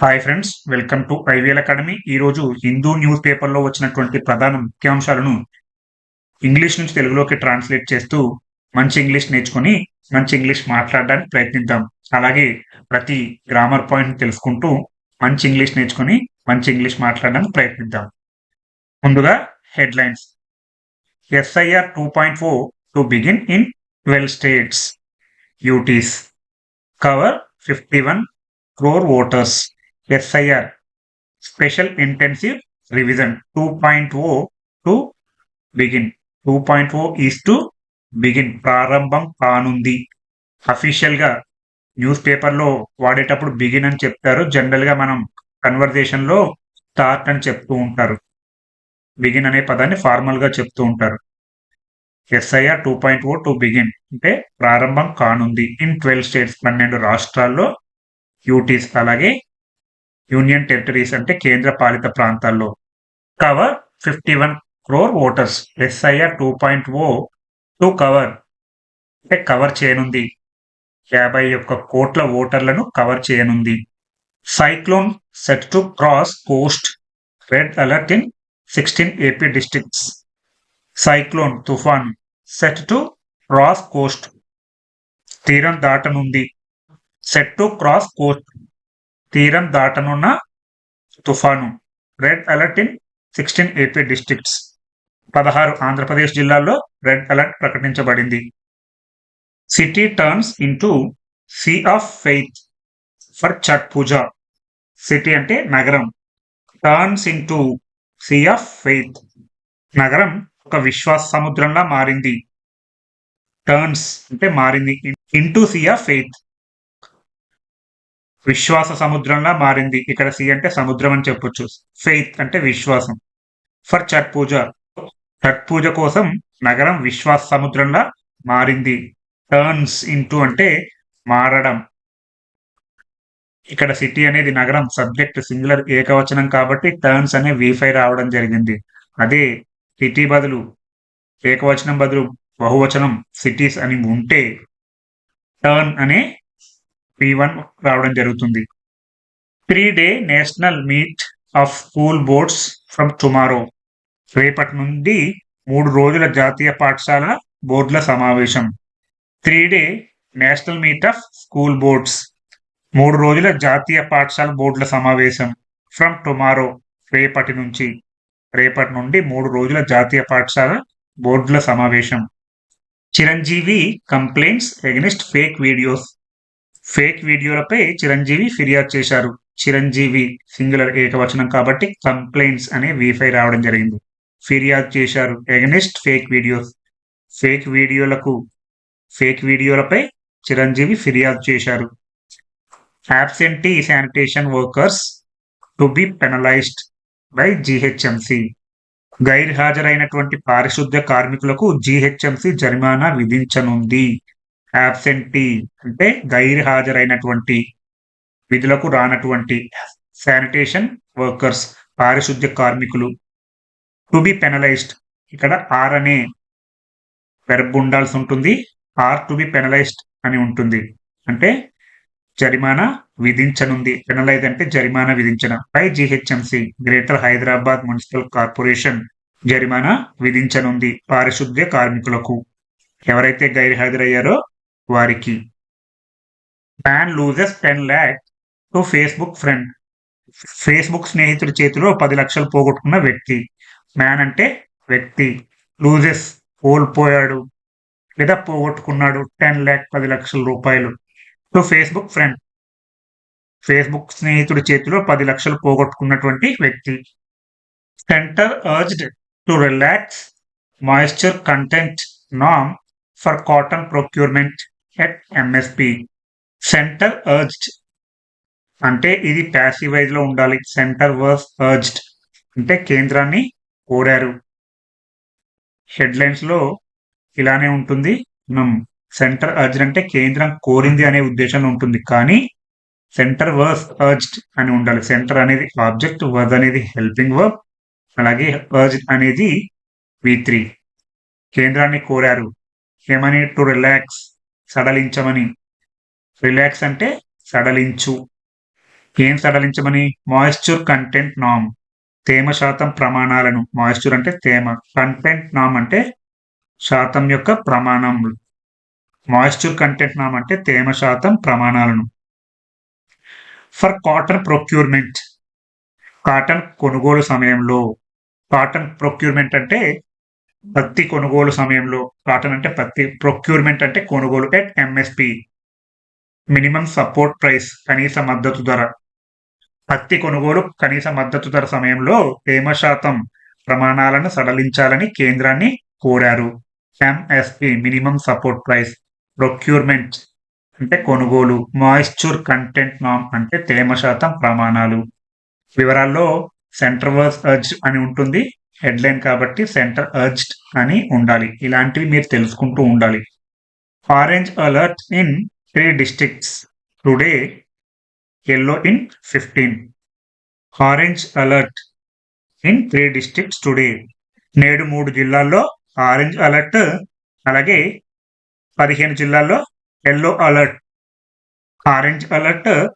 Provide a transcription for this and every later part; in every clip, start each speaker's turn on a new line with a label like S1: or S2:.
S1: Hi friends welcome to IVL academy ఈ రోజు Hindu news పేపర్లో వచ్చినటువంటి ప్రధాన ముఖ్యాంశాలను ఇంగ్లీష్ నుంచి తెలుగులోకి ట్రాన్స్లేట్ చేస్తూ మంచి ఇంగ్లీష్ నేర్చుకొని మంచి ఇంగ్లీష్ మాట్లాడడానికి ప్రయత్నిద్దాం. అలాగే ప్రతి గ్రామర్ పాయింట్ తెలుసుకుంటూ మంచి ఇంగ్లీష్ నేర్చుకొని మంచి ఇంగ్లీష్ మాట్లాడడానికి ప్రయత్నిద్దాం. ముందుగా headlines SIR two point four to begin in twelve states UTs cover fifty one SIR special intensive revision two point o to begin two point o is to begin ప్రారంభం కానుంది. అఫీషియల్గా news పేపర్లో వాడేటప్పుడు begin అని చెప్తారు. జనరల్గా మనం కన్వర్జేషన్లో start అని చెప్తూ ఉంటారు. బిగిన్ అనే పదాన్ని ఫార్మల్గా చెప్తూ ఉంటారు. SIR two point o to begin అంటే ప్రారంభం కానుంది. ఇన్ ట్వెల్వ్ స్టేట్స్ పన్నెండు రాష్ట్రాల్లో యూటీస్ అలాగే యూనియన్ టెరిటరీస్ అంటే కేంద్ర పాలిత ప్రాంతాల్లో. Cover fifty one crore voters SIR two point oh to cover. అంటే కవర్ చేయనుంది. యాభై ఒక్క కోట్ల ఓటర్లను కవర్ చేయనుంది. Cyclone set to cross coast red alert in sixteen AP districts. Cyclone తుఫాన్ సెట్ టు క్రాస్ కోస్ట్ తీరం దాటనుంది. సెట్ టు క్రాస్ కోస్ట్ తీరం దాటనున్న తుఫాను. Red alert in sixteen AP districts పదహారు ఆంధ్రప్రదేశ్ జిల్లాల్లో రెడ్ అలర్ట్ ప్రకటించబడింది. City turns into sea of faith for Chhath puja city అంటే నగరం. Turns into sea of faith నగరం ఒక విశ్వాస సముద్రంలా మారింది. టర్న్స్ అంటే మారింది. ఇంటూ సీ ఆఫ్ ఫెయిత్ విశ్వాస సముద్రంలా మారింది. ఇక్కడ సి అంటే సముద్రం అని చెప్పొచ్చు. ఫెయిత్ అంటే విశ్వాసం. ఫర్ ఛట్ పూజ. ఛట్ పూజ కోసం నగరం విశ్వాస సముద్రంలా మారింది. టర్న్స్ ఇంటూ అంటే మారడం. ఇక్కడ సిటీ అనేది నగరం సబ్జెక్ట్ సింగులర్ ఏకవచనం కాబట్టి టర్న్స్ అనే వీఫై రావడం జరిగింది. అదే సిటీ బదులు ఏకవచనం బదులు బహువచనం సిటీస్ అని ఉంటే టర్న్ అనే పి వన్ రావడం జరుగుతుంది. Three day national meet of school boards from tomorrow రేపటి నుండి మూడు రోజుల జాతీయ పాఠశాల బోర్డుల సమావేశం. Three day national meet of school boards మూడు రోజుల జాతీయ పాఠశాల బోర్డుల సమావేశం ఫ్రమ్ టుమారో రేపటి నుంచి. రేపటి నుండి మూడు రోజుల జాతీయ పాఠశాల బోర్డుల సమావేశం. Chiranjeevi complaints against fake videos fake వీడియోలపై Chiranjeevi ఫిర్యాదు చేశారు. చిరంజీవి సింగులర్ ఏకవచనం కాబట్టి కంప్లైంట్స్ అనే వీఫై రావడం జరిగింది. ఫిర్యాదు చేశారు. ఎగనిస్ట్ ఫేక్ వీడియోస్ ఫేక్ వీడియోలకు ఫేక్ వీడియోలపై చిరంజీవి ఫిర్యాదు చేశారు. Absentee sanitation workers to be penalised by GHMC గైర్ హాజరైనటువంటి పారిశుద్ధ్య కార్మికులకు జిహెచ్ఎంసి జరిమానా విధించనుంది. యాబ్సెంటీ అంటే గైర్ హాజరైనటువంటి విధులకు రానటువంటి శానిటేషన్ వర్కర్స్ పారిశుద్ధ్య కార్మికులు. టు బి పెనలైజ్డ్ ఇక్కడ ఆర్ అనే వెర్బ్ ఉండాల్సి ఉంటుంది. ఆర్ టు బి పెనలైజ్డ్ అని ఉంటుంది. అంటే జరిమానా విధించనుంది. పెనలైజ్ అంటే జరిమానా విధించడం. పై GHMC greater Hyderabad municipal corporation జరిమానా విధించనుంది పారిశుద్ధ్య కార్మికులకు. ఎవరైతే గైర్ హాజరయ్యారో వారికి. Man loses ten lakh to Facebook friend Facebook స్నేహితుడి చేతిలో పది లక్షలు పోగొట్టుకున్న వ్యక్తి. మ్యాన్ అంటే వ్యక్తి. లూజెస్ కోల్పోయాడు. లేదా పోగొట్టుకున్నాడు టెన్ ల్యాక్ పది లక్షల రూపాయలు. టు ఫేస్బుక్ ఫ్రెండ్ ఫేస్బుక్ స్నేహితుడి చేతిలో పది లక్షలు పోగొట్టుకున్నటువంటి వ్యక్తి. Centre urged to relax moisture content NAM for cotton procurement at MSP centre urged అంటే ఇది ప్యాసివైజ్లో ఉండాలి. సెంటర్ వర్స్ అర్జ్డ్ అంటే కేంద్రాన్ని కోరారు. హెడ్లైన్స్లో ఇలానే ఉంటుంది. మనం సెంటర్ అర్జ్డ్ అంటే కేంద్రం కోరింది అనే ఉద్దేశంలో ఉంటుంది. కానీ సెంటర్ వర్స్ అర్జ్డ్ అని ఉండాలి. సెంటర్ అనేది ఆబ్జెక్ట్ వర్స్ అనేది హెల్పింగ్ వర్బ్ అలాగే అర్జ్డ్ అనేది వి త్రీ కేంద్రాన్ని కోరారు. ఏమని టు రిలాక్స్ సడలించమని. రిలాక్స్ అంటే సడలించు. ఏం సడలించమని? మాయిశ్చర్ కంటెంట్ నామ్. తేమ శాతం ప్రమాణాలను. మాయిశ్చర్ అంటే తేమ. కంటెంట్ నామ్ అంటే శాతం యొక్క ప్రమాణములు. మాయిశ్చర్ కంటెంట్ నామ్ అంటే తేమ శాతం ప్రమాణాలను. For cotton procurement. కాటన్ కొనుగోలు సమయంలో. కాటన్ ప్రొక్యూర్మెంట్ అంటే పత్తి కొనుగోలు సమయంలో కాటన్ అంటే పత్తి ప్రొక్యూర్మెంట్ అంటే కొనుగోలు at MSP minimum support price కనీస మద్దతు ధర. పత్తి కొనుగోలు కనీస మద్దతు ధర సమయంలో తేమ శాతం ప్రమాణాలను సడలించాలని కేంద్రాన్ని కోరారు. MSP minimum support price procurement అంటే కొనుగోలు మాయిశ్చర్ కంటెంట్ నామ్ అంటే తేమ శాతం ప్రమాణాలు. వివరాల్లో సెంటర్ వర్స్ అర్జ్ అని ఉంటుంది. హెడ్లైన్ కాబట్టి సెంటర్ అర్జ్డ్ అని ఉండాలి. ఇలాంటివి మీరు తెలుసుకుంటూ ఉండాలి. Orange alert in three districts. Today yellow in fifteen. Orange alert in three districts today. నేడు మూడు జిల్లాల్లో ఆరెంజ్ అలర్ట్ అలాగే పదిహేను జిల్లాల్లో ఎల్లో అలర్ట్. ఆరెంజ్ అలర్ట్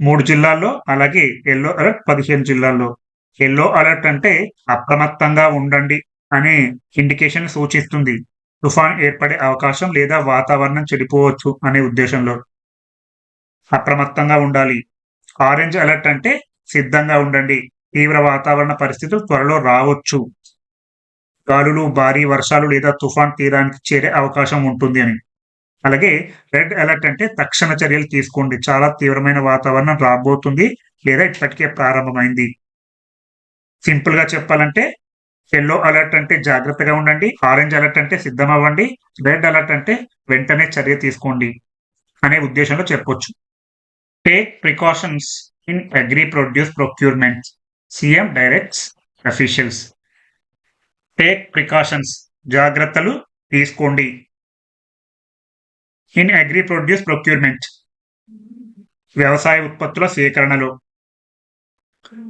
S1: మూడు జిల్లాల్లో అలాగే ఎల్లో అలర్ట్ పదిహేను జిల్లాల్లో. ఎల్లో అలర్ట్ అంటే అప్రమత్తంగా ఉండండి అనే ఇండికేషన్ సూచిస్తుంది. తుఫాన్ ఏర్పడే అవకాశం లేదా వాతావరణం చెడిపోవచ్చు అనే ఉద్దేశంలో. అప్రమత్తంగా ఉండాలి. ఆరెంజ్ అలర్ట్ అంటే సిద్ధంగా ఉండండి. తీవ్ర వాతావరణ పరిస్థితులు త్వరలో రావచ్చు. గాలులు భారీ వర్షాలు లేదా తుఫాన్ తీరానికి చేరే అవకాశం ఉంటుంది అని. అలాగే రెడ్ అలర్ట్ అంటే తక్షణ చర్యలు తీసుకోండి. చాలా తీవ్రమైన వాతావరణం రాబోతుంది లేదా ఇప్పటికే ప్రారంభమైంది. సింపుల్గా చెప్పాలంటే ఎల్లో అలర్ట్ అంటే జాగ్రత్తగా ఉండండి ఆరెంజ్ అలర్ట్ అంటే సిద్ధం అవ్వండి రెడ్ అలర్ట్ అంటే వెంటనే చర్య తీసుకోండి అనే ఉద్దేశంలో చెప్పొచ్చు. Take precautions in agri produce procurement CM directs officials take precautions జాగ్రత్తలు తీసుకోండి. ఇన్ అగ్రి ప్రొడ్యూస్ ప్రొక్యూర్మెంట్ వ్యవసాయ ఉత్పత్తుల సేకరణలో.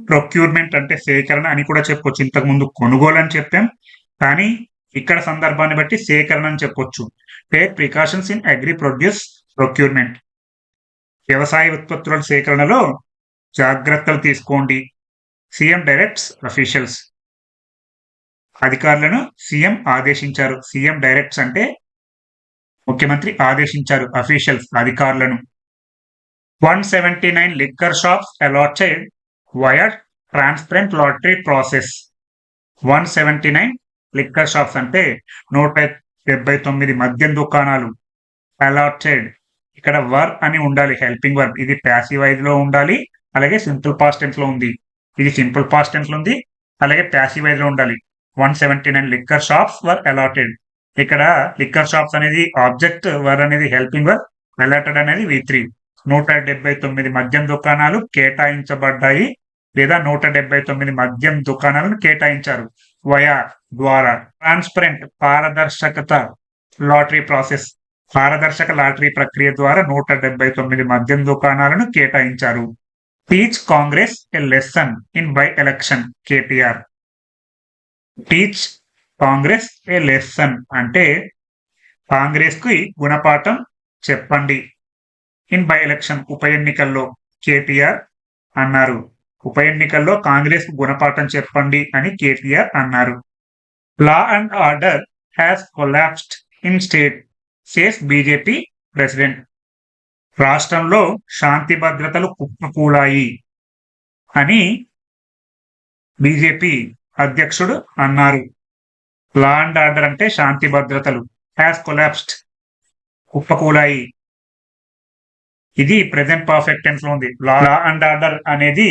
S1: ప్రొక్యూర్మెంట్ అంటే సేకరణ అని కూడా చెప్పొచ్చు. ఇంతకు ముందు కొనుగోలు అని చెప్పాం. కానీ ఇక్కడ సందర్భాన్ని బట్టి సేకరణ అని చెప్పొచ్చు. Take precautions in agri produce procurement. వ్యవసాయ ఉత్పత్తుల సేకరణలో జాగ్రత్తలు తీసుకోండి. CM directs officials. అధికారులను సీఎం ఆదేశించారు. సీఎం డైరెక్ట్స్ అంటే ముఖ్యమంత్రి ఆదేశించారు అఫీషియల్స్ అధికారులను. One seventy nine liquor shops allotted via transparent lottery process one seventy nine liquor shops అంటే నూట డెబ్బై తొమ్మిది మద్యం దుకాణాలు అలాటెడ్ ఇక్కడ వర్ అని ఉండాలి హెల్పింగ్ వర్బ్ ఇది ప్యాసివ్లో ఉండాలి అలాగే సింపుల్ పాస్ట్ టెన్స్లో ఉంది. ఇది సింపుల్ పాస్ట్ టెన్స్లో ఉంది అలాగే ప్యాసివ్లో ఉండాలి. One seventy nine liquor shops were allotted ఇక్కడ లిక్కర్ షాప్స్ అనేది ఆబ్జెక్ట్ వర్ అనేది హెల్పింగ్ వర్ అలాటెడ్ అనేది వి త్రీ నూట డెబ్బై తొమ్మిది మద్యం దుకాణాలు కేటాయించబడ్డాయి లేదా నూట డెబ్బై తొమ్మిది మద్యం దుకాణాలను కేటాయించారు. వయా ద్వారా ట్రాన్స్పరెంట్ పారదర్శకత లాటరీ ప్రాసెస్ పారదర్శక లాటరీ ప్రక్రియ ద్వారా నూట డెబ్బై తొమ్మిది మద్యం దుకాణాలను కేటాయించారు. Teach Congress a lesson in by election KTR. Teach Congress a lesson అంటే కాంగ్రెస్కి గుణపాఠం చెప్పండి. ఇన్ బై ఎలక్షన్ ఉప ఎన్నికల్లో కేటీఆర్ అన్నారు. ఉప ఎన్నికల్లో కాంగ్రెస్ గుణపాఠం చెప్పండి అని కేటీఆర్ అన్నారు. Law and order has collapsed in state says BJP president. రాష్ట్రంలో శాంతి భద్రతలు కుప్పకూలాయి అని బీజేపీ అధ్యక్షుడు అన్నారు. లా అండ్ ఆర్డర్ అంటే శాంతి భద్రతలు హ్యాస్ కొలాప్స్డ్ కుప్పకూలాయి. ఇది ప్రెసెంట్ పర్ఫెక్ట్ టెన్స్లో ఉంది. లా అండ్ ఆర్డర్ అనేది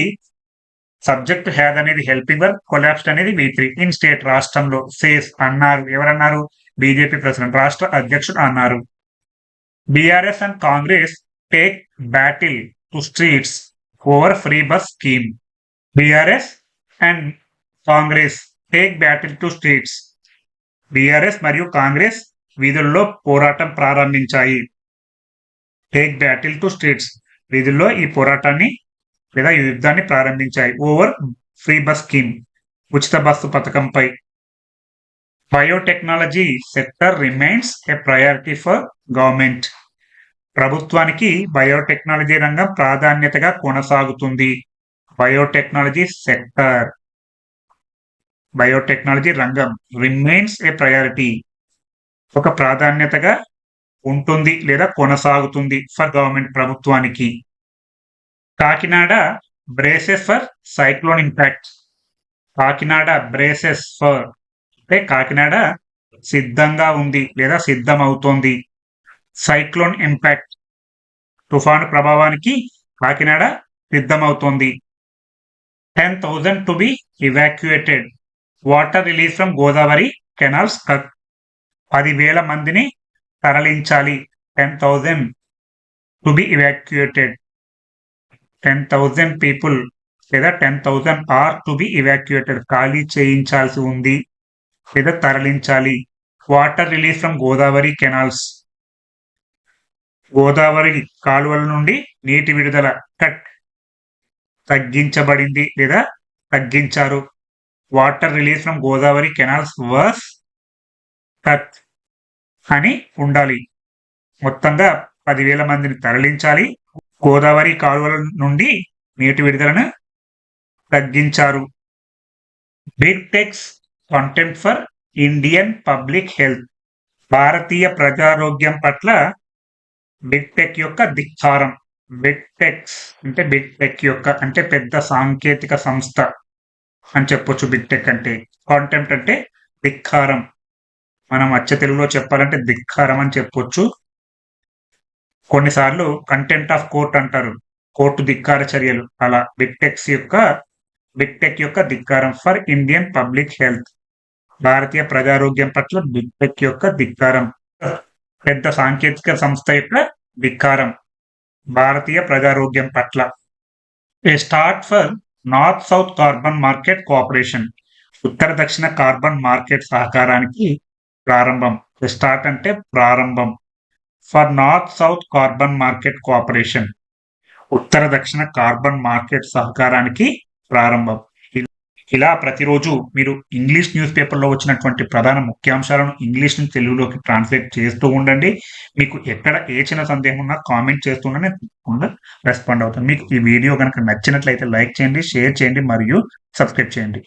S1: సబ్జెక్ట్ హ్యాడ్ అనేది హెల్పింగ్ వర్క్ కొలాప్స్డ్ అనేది వి త్రీ ఇన్ స్టేట్ రాష్ట్రంలో సేస్ అన్నారు. ఎవరన్నారు? బీజేపీ ప్రెసిడెంట్ రాష్ట్ర అధ్యక్షుడు అన్నారు. BRS and Congress take battle to streets over free bus scheme BRS and Congress take battle to streets BRS మరియు కాంగ్రెస్ వీధుల్లో పోరాటం ప్రారంభించాయి. టేక్ బ్యాటిల్ టు స్ట్రీట్స్ వీధుల్లో ఈ పోరాటాన్ని లేదా ఈ యుద్ధాన్ని ప్రారంభించాయి. ఓవర్ ఫ్రీ బస్ స్కీమ్ ఉచిత bus పథకంపై. Biotechnology sector remains a priority for government ప్రభుత్వానికి బయోటెక్నాలజీ రంగం ప్రాధాన్యతగా కొనసాగుతుంది. బయోటెక్నాలజీ సెక్టర్ బయోటెక్నాలజీ రంగం రిమైన్స్ ఏ ప్రయారిటీ ఒక ప్రాధాన్యతగా ఉంటుంది లేదా కొనసాగుతుంది ఫర్ గవర్నమెంట్ ప్రభుత్వానికి. Kakinada braces for cyclone impact. Kakinada braces for అంటే కాకినాడ సిద్ధంగా ఉంది లేదా సిద్ధం అవుతోంది సైక్లోన్ ఇంపాక్ట్. తుఫాను ప్రభావానికి కాకినాడ సిద్ధమవుతోంది. Ten thousand to be evacuated. Water release from Godavari canals పదివేల మందిని తరలించాలి. Ten thousand to be evacuated ten thousand people లేదా ten thousand are to be evacuated ఖాళీ చేయించాల్సి ఉంది లేదా తరలించాలి. Water release from Godavari canals Godavari కాలువల నుండి నీటి విడుదల కట్ తగ్గించబడింది లేదా తగ్గించారు. Water release from Godavari canals was cut అని ఉండాలి. మొత్తంగా పదివేల మందిని తరలించాలి. గోదావరి కాలువల నుండి నీటి విడుదలను తగ్గించారు. Big techs contempt for Indian public health భారతీయ ప్రజారోగ్యం పట్ల బిగ్ టెక్ యొక్క ధిక్కారం. బిగ్ టెక్స్ అంటే బిగ్ టెక్ యొక్క అంటే పెద్ద సాంకేతిక సంస్థ అని చెప్పొచ్చు బిగ్ టెక్ అంటే. కాంటెంట్ అంటే ధిక్కారం. మనం అచ్చ తెలుగులో చెప్పాలంటే ధిక్కారం అని చెప్పొచ్చు. కొన్నిసార్లు కంటెంట్ ఆఫ్ కోర్ట్ అంటారు. కోర్టు ధిక్కార చర్యలు. అలా బిగ్ టెక్స్ యొక్క బిగ్ టెక్ యొక్క ధిక్కారం. ఫర్ ఇండియన్ పబ్లిక్ హెల్త్ భారతీయ ప్రజారోగ్యం పట్ల బిగ్ టెక్ యొక్క ధిక్కారం. పెద్ద సాంకేతిక సంస్థ యొక్క ధిక్కారం. భారతీయ ప్రజారోగ్యం పట్ల. A start for north south carbon market cooperation ఉత్తర దక్షిణ కార్బన్ మార్కెట్ సహకారానికి ప్రారంభం. స్టార్ట్ అంటే ప్రారంభం. For north south carbon market cooperation ఉత్తర దక్షిణ కార్బన్ మార్కెట్ సహకారానికి ప్రారంభం. ఇలా ప్రతిరోజు మీరు ఇంగ్లీష్ న్యూస్ పేపర్లో వచ్చినటువంటి ప్రధాన ముఖ్యాంశాలను ఇంగ్లీష్ నుంచి తెలుగులోకి ట్రాన్స్లేట్ చేస్తూ ఉండండి. మీకు ఎక్కడ ఏ చిన్న సందేహం ఉన్నా కామెంట్ చేస్తుండని తప్పకుండా రెస్పాండ్ అవుతాను. మీకు ఈ వీడియో కనుక నచ్చినట్లయితే లైక్ చేయండి షేర్ చేయండి మరియు సబ్స్క్రైబ్ చేయండి.